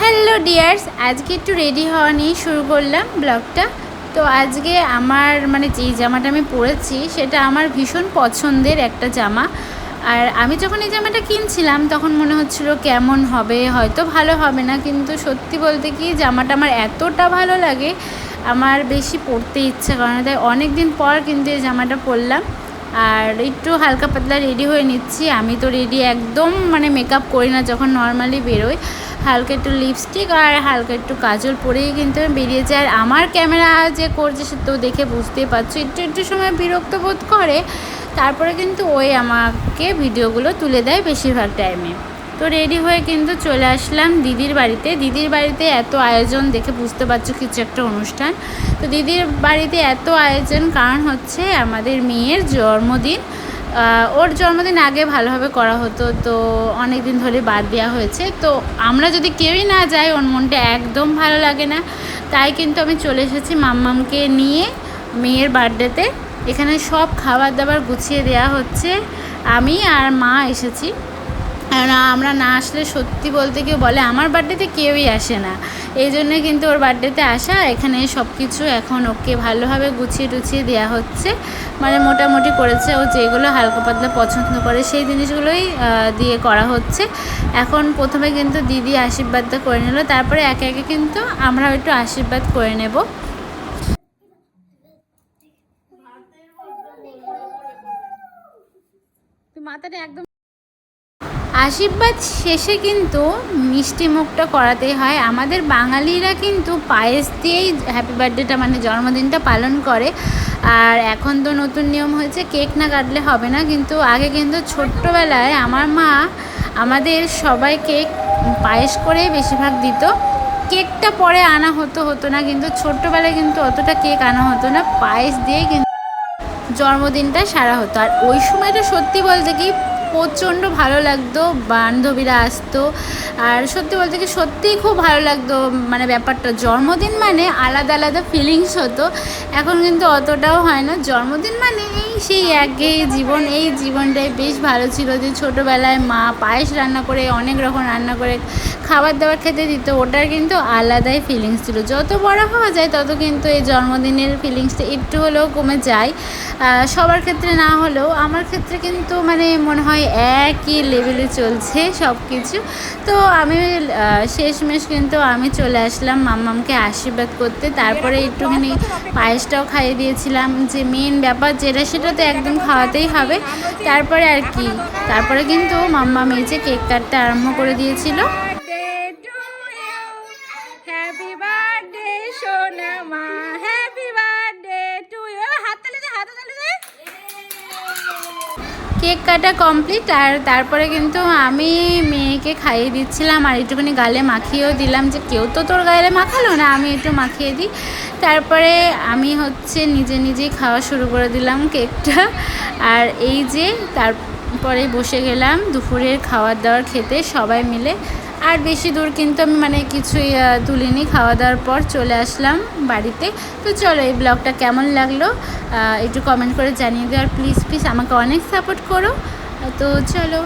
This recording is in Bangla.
হ্যালো ডিয়ার্স, আজকে একটু রেডি হওয়া নিয়ে শুরু করলাম ব্লগটা। তো আজকে আমার মানে যেই জামাটা আমি পরেছি, সেটা আমার ভীষণ পছন্দের একটা জামা। আর আমি যখন এই জামাটা কিনছিলাম, তখন মনে হচ্ছিল কেমন হবে, হয়তো ভালো হবে না, কিন্তু সত্যি বলতে কি জামাটা আমার এতটা ভালো লাগে, আমার বেশি পরতে ইচ্ছে করে না। তাই অনেক দিন পর কিন্তু এই জামাটা পরলাম। আর একটু হালকা পাতলা রেডি হয়ে নিচ্ছি। আমি তো রেডি একদম মানে মেকআপ করি না, যখন নর্মালি বেরোই। হালকা একটু লিপস্টিক আর হালকা একটু কাজল পরেই কিন্তু আমি বেরিয়ে যাই। আর আমার ক্যামেরা যে করছে সে তো দেখে বুঝতেই পারছ। একটু একটু সময় বিরক্ত বোধ করে, তারপরে কিন্তু ওই আমাকে ভিডিওগুলো তুলে দেয় বেশিরভাগ টাইমে তো রেডি হয়ে কিন্তু চলে আসলাম দিদির বাড়িতে। দিদির বাড়িতে এত আয়োজন দেখে বুঝতে পারছ কিছু একটা অনুষ্ঠান। তো দিদির বাড়িতে এত আয়োজন, কারণ হচ্ছে আমাদের মেয়ের জন্মদিন। ওর জন্মদিন আগে ভালোভাবে করা হতো, তো অনেক দিন ধরে বাদ দেওয়া হয়েছে। তো আমরা যদি কেউই না যাই, ওর মনটা একদম ভালো লাগে না। তাই কিন্তু আমি চলে এসেছি মাম্মামকে নিয়ে মেয়ের বার্থডেতে। এখানে সব খাবার দাবার গুছিয়ে দেওয়া হচ্ছে। আমি আর মা এসেছি। আর আমরা না আসলে সত্যি বলতে কেউ বলে, আমার বার্থডেতে কেউই আসে না। এই জন্য কিন্তু ওর বার্থডেতে আসা, এখানে সব কিছু এখন ওকে ভালোভাবে গুছিয়ে টুছিয়ে দেওয়া হচ্ছে। মানে মোটামুটি করেছে ও যেগুলো হালকা পাতলা পছন্দ করে সেই জিনিসগুলোই দিয়ে করা হচ্ছে। এখন প্রথমে কিন্তু দিদি আশীর্বাদটা করে নিল, তারপরে একে একে কিন্তু আমরাও একটু আশীর্বাদ করে নেব। মাথাটা একদম আশীর্বাদ শেষে কিন্তু মিষ্টি মুখটা করাতেই হয়। আমাদের বাঙালিরা কিন্তু পায়েস দিয়েই হ্যাপি বার্থডেটা মানে জন্মদিনটা পালন করে। আর এখন তো নতুন নিয়ম হয়েছে, কেক না কাটলে হবে না। কিন্তু আগে কিন্তু ছোট্টবেলায় আমার মা আমাদের সবাইকে পায়েস করেই বেশিরভাগ দিত। কেকটা পরে আনা হতো হতো না। কিন্তু ছোট্টবেলায় কিন্তু অতটা কেক আনা হতো না। পায়েস দিয়েই কিন্তু জন্মদিনটা সারা হতো। আর ওই সময়টা সত্যি বলতে কি প্রচণ্ড ভালো লাগতো, বান্ধবীরা আসতো। আর সত্যি বলতে কি সত্যিই খুব ভালো লাগতো মানে ব্যাপারটা। জন্মদিন মানে আলাদা আলাদা ফিলিংস হতো। এখন কিন্তু অতটাও হয় না। জন্মদিন মানে এই সেই একঘেয়ে জীবন, এই জীবনটাই বেশ ভালো ছিল যে ছোটোবেলায় মা পায়েস রান্না করে, অনেক রকম রান্না করে খাবার দাবার খেতে দিত। ওটার কিন্তু আলাদাই ফিলিংস ছিল। যত বড় হওয়া যায়, তত কিন্তু এই জন্মদিনের ফিলিংসটা একটু হলেও কমে যায়। সবার ক্ষেত্রে না হলেও, আমার ক্ষেত্রে কিন্তু মানে মনে হয় একই লেভেলে চলছে সব কিছু তো আমি শেষমেশ কিন্তু আমি চলে আসলাম মাম্মামকে আশীর্বাদ করতে। তারপরে একটুখানি পায়েসটাও খাইয়ে দিয়েছিলাম। যে মেন ব্যাপার যেটা, সেটা তো একদম খাওয়াতেই হবে। তারপরে আর কি। তারপরে কিন্তু মাম্মা মেজে কেক কাটতে আরম্ভ করে দিয়েছিল। হ্যাপি কেক কাটা কমপ্লিট, আর তারপরে কিন্তু আমি মেয়েকে খাইয়ে দিচ্ছিলাম, আর একটুখানি গালে মাখিয়েও দিলাম যে, কেউ তো তোর গালে মাখালো না, আমি একটু মাখিয়ে দিই। তারপরে আমি হচ্ছে নিজে নিজেই খাওয়া শুরু করে দিলাম কেকটা। আর এই যে, তারপরে বসে গেলাম দুপুরের খাওয়ার দাওয়ার খেতে সবাই মিলে। আর বেশি দূর কিন্তু আমি মানে কিছুই তুলিনি। খাওয়া দাওয়ার পর চলে আসলাম বাড়িতে। তো চলো এই ব্লগটা কেমন লাগল একটু কমেন্ট করে জানিয়ে দেওয়ার প্লিজ প্লিজ আমাকে অনেক সাপোর্ট করো। তো চলো